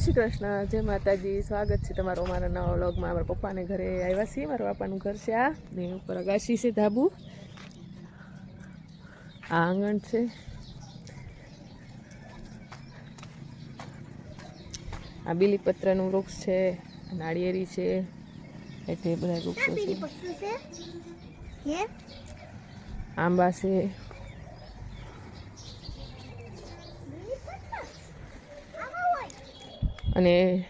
શ્રી કૃષ્ણ જય માતાજી. સ્વાગત છે તમારું અમારા નવા વ્લોગમાં. અમારા પપ્પાને ઘરે આવ્યા છીએ. મારા પપ્પાનું ઘર છે આ. ને ઉપર અગાશી છે ધાબુ. આ આંગણ છે. આ બીલીપત્રનું વૃક્ષ છે. નાળિયેરી છે. એટલે બધા વૃક્ષો છે. આંબા છે. અને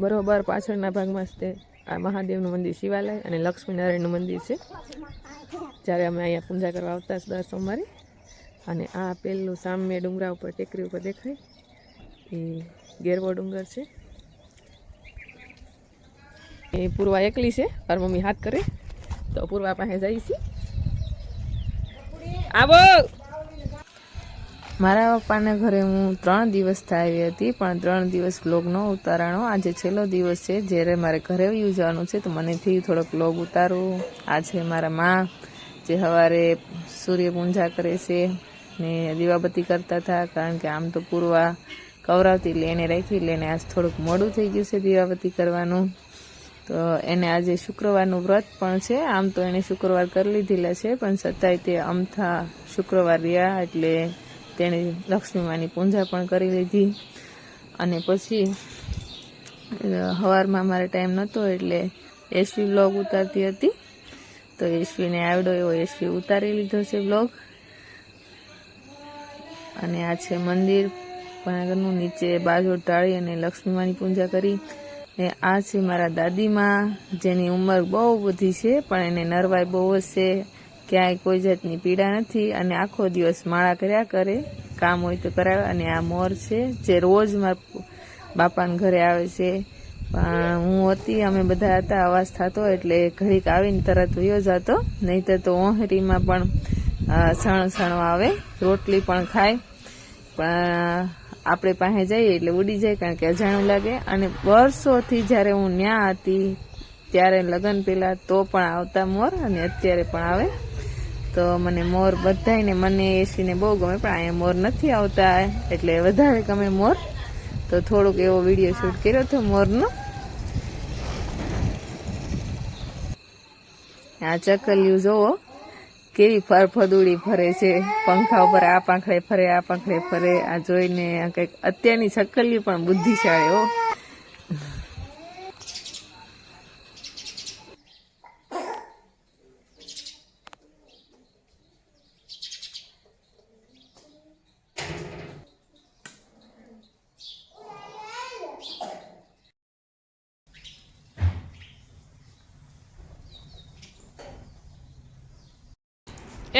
બરોબર પાછળના ભાગમાં તે આ મહાદેવનું મંદિર શિવાલય અને લક્ષ્મીનારાયણનું મંદિર છે. જ્યારે અમે અહીંયા પૂજા કરવા આવતા દર સોમવારે. અને આ પેલું સામે ડુંગરા ઉપર ટેકરી ઉપર દેખાય. એ ગેરવો ડુંગર છે. એ પૂર્વા એકલી છે, મારી મમ્મી હાથ કરે. તો પૂર્વા પાસે જઈશી. આવો! મારા પપ્પાના ઘરે હું ત્રણ દિવસ આવી હતી, પણ ત્રણ દિવસ બ્લોગનો ઉતારાણો. આજે છેલ્લો દિવસ છે, જ્યારે મારે ઘરે વયું જવાનું છે, તો મને થયું થોડોક બ્લોગ ઉતારું. આ મારા માં, જે સવારે સૂર્ય પૂજા કરે છે, ને દીવાબત્તી કરતા હતા, કારણ કે આમ તો પૂર્વા કવરાવતી એને રાખી લઈને આજ થોડુંક મોડું થઈ ગયું છે દીવાબત્તી કરવાનું. તો એને આજે શુક્રવારનું વ્રત પણ છે, આમ તો એણે શુક્રવાર કરી લીધેલા છે, પણ છતાંય તે અમથા શુક્રવાર રહ્યા, એટલે તેણે લક્ષ્મીમાની પૂજા પણ કરી લીધી. અને પછી સવારમાં મારે ટાઈમ નહોતો એટલે એસવી બ્લોગ ઉતારતી હતી. તો એસવીને આવડો એવો એસવી ઉતારી લીધો છે બ્લોગ અને આ છે મંદિર. પાણાગરનું નીચે બાજુ ટાળી અને લક્ષ્મીમાની પૂજા કરી. ને આ છે મારા દાદીમાં, જેની ઉંમર બહુ બધી છે, પણ એને નરવાઈ બહુ જ છે. ક્યાંય કોઈ જાતની પીડા નથી અને આખો દિવસ માળા કર્યા કરે, કામ હોય તો કરાવે. અને આ મોર છે, જે રોજ મારા બાપાના ઘરે આવે છે. પણ હું હતી, અમે બધા હતા, અવાજ થતો એટલે ઘડીક આવીને તરત વયો જતો. નહીતર તો ઓહરીમાં પણ સણ સણો આવે, રોટલી પણ ખાય. પણ આપણે પાસે જઈએ એટલે ઉડી જાય, કારણ કે અજાણું લાગે. અને વર્ષોથી જ્યારે હું ન્યા હતી, ત્યારે લગ્ન પહેલાં તો પણ આવતા મોર અને અત્યારે પણ આવે. તો મને મોર બધાયને મને એસીને બહુ ગમે, પણ અહીંયા મોર નથી આવતા. એટલે વધારે ગમે મોર. તો થોડુંક એવો વીડિયો શૂટ કર્યો હતો મોરનો. આ ચકલિયું જોવો, કેવી ફરફદુડી ફરે છે. પંખા ઉપર આ પાંખડે ફરે, આ પાંખડે ફરે. આ જોઈને કંઈક અત્યારની ચકલિયું પણ બુદ્ધિશાળી હો.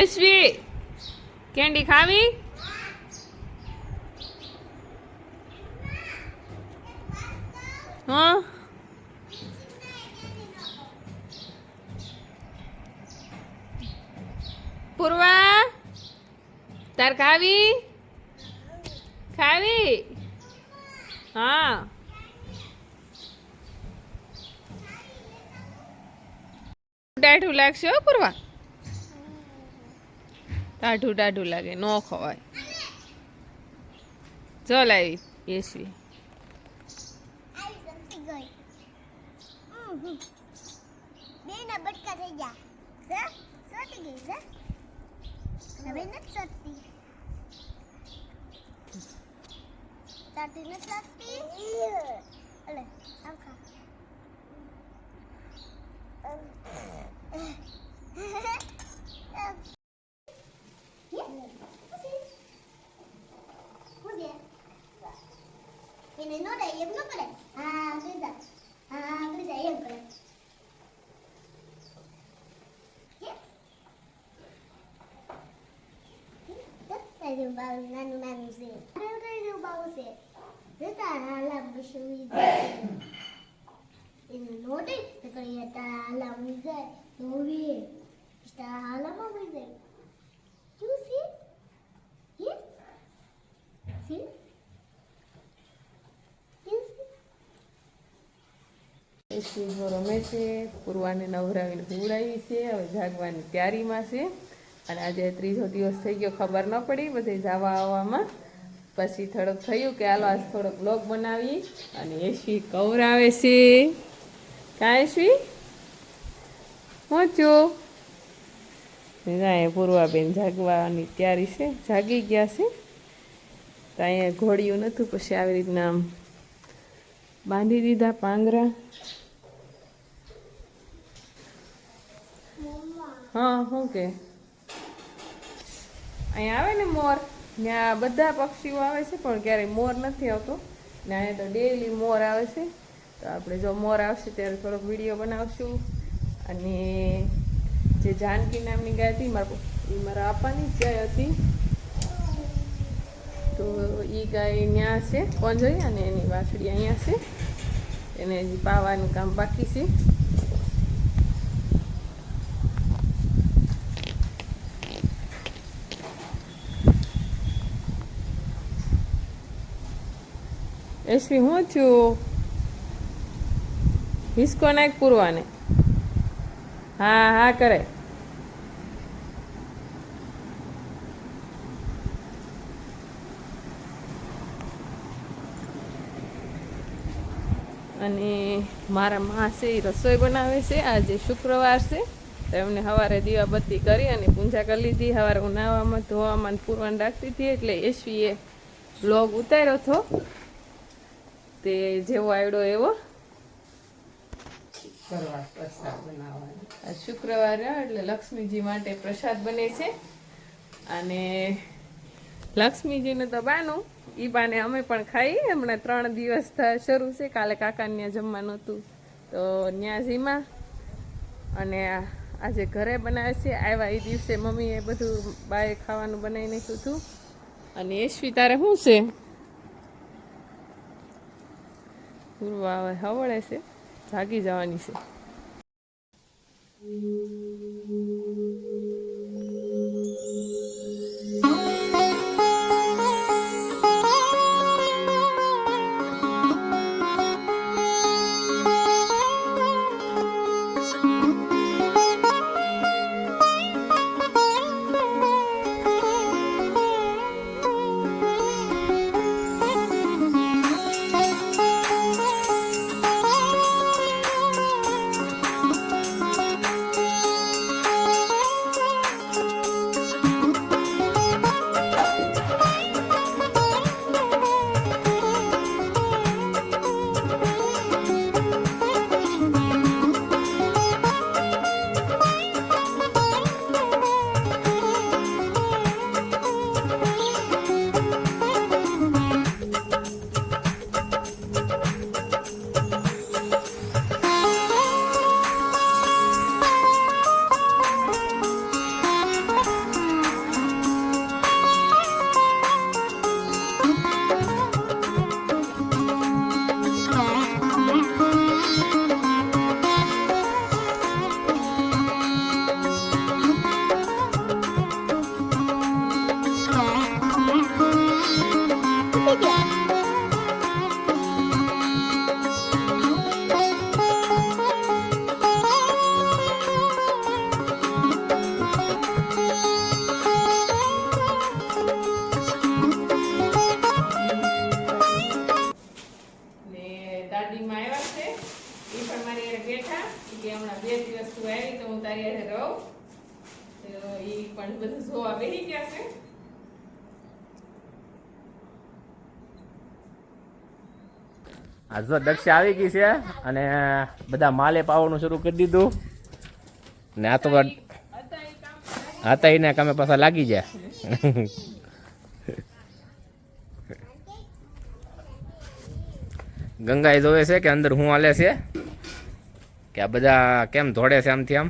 એસવી કેન્ડી ખાવી? હા? પૂર્વા? તાર ખાવી? ખાવી? હા. ટાઢું લાગશે પૂર્વા. ટાઢું ટાઢું લાગે, ન ખવાય. ચલ આવી એસવી બેના બટકા થઈ ગયા છે સોટી ગઈ છે હવે નથી Tayo ba nanu nanu se? Tayo tayo ba se? Dita alam bishui se. Ino note kaya ta alam se. Novi. Ista alam mo se. You see? Yeah? See? You see? SV જો રમે છે પૂર્વાને નવરાવીને હુવડાવી છે હવે જાગવાની તૈયારીમાં છે અને આજે ત્રીજો દિવસ થઈ ગયો, ખબર ન પડી બધે જવા આવવામાં. પછી થોડુંક થયું કે હાલો આજ થોડોક બ્લોગ બનાવી અને એશવી કવરાવે છે. કાંઈ એશવી છું એ પૂર્વાબેન જાગવાની તૈયારી છે. જાગી ગયા છે. તો અહીંયા ઘોડિયું નહોતું પછી આવી રીતના આમ બાંધી દીધા પાંગરા. હા, શું કે? અહીંયા આવે ને મોર? ત્યાં બધા પક્ષીઓ આવે છે, પણ ક્યારેય મોર નથી આવતો. ને અહીંયા તો ડેલી મોર આવે છે. તો આપણે જો મોર આવશે ત્યારે થોડોક વીડિયો બનાવશું. અને જે જાનકી નામની ગાય હતી, મારા એ મારા આપવાની જ ગાય હતી. તો એ ગાય ત્યાં છે પંજોઈ અને એની વાછડી અહીંયા છે. એને હજી પાવાનું કામ બાકી છે. એસવી હું છું હિસકો નાખ પૂરવાને. હા હા, કરે. અને મારા મા છે રસોઈ બનાવે છે, આજે શુક્રવાર છે. તો એમને સવારે દીવાબત્તી કરી અને પૂજા કરી લીધી. સવારે ઉનાવામાં નાવામાં ધોવામાં પૂરવાન રાખતી હતી એટલે એસવીએ બ્લોગ ઉતાર્યો હતો. તે જેવો આવડો એવો. શુક્રવારે એટલે લક્ષ્મીજી માટે પ્રસાદ બને છે. અને લક્ષ્મીજીને તો બાનું એ બાને અમે પણ ખાઈએ. હમણાં ત્રણ દિવસ શરૂ છે કાલે કાકાને ત્યાં જમવાનું હતું. તો ત્યાં જીમા અને આજે ઘરે બનાવે છે આવ્યા એ દિવસે મમ્મીએ બધું બાએ ખાવાનું બનાવી નાખ્યું હતું. અને યશ્વી તારે શું છે? પૂર્વા હવે હવળે છે જાગી જવાની છે. પણ બધું જોવા બેસી ગયા છે. આ દક્ષ આવી ગઈ છે અને બધા માલે પાવાનું શરૂ કરી દીધું. ને આ તો હતા એને કામે પાછા લાગી જાય ગંગા એ જોવે છે કે અંદર હું હાલે છે? કે આ બધા કેમ ધોડે છે આમથી આમ?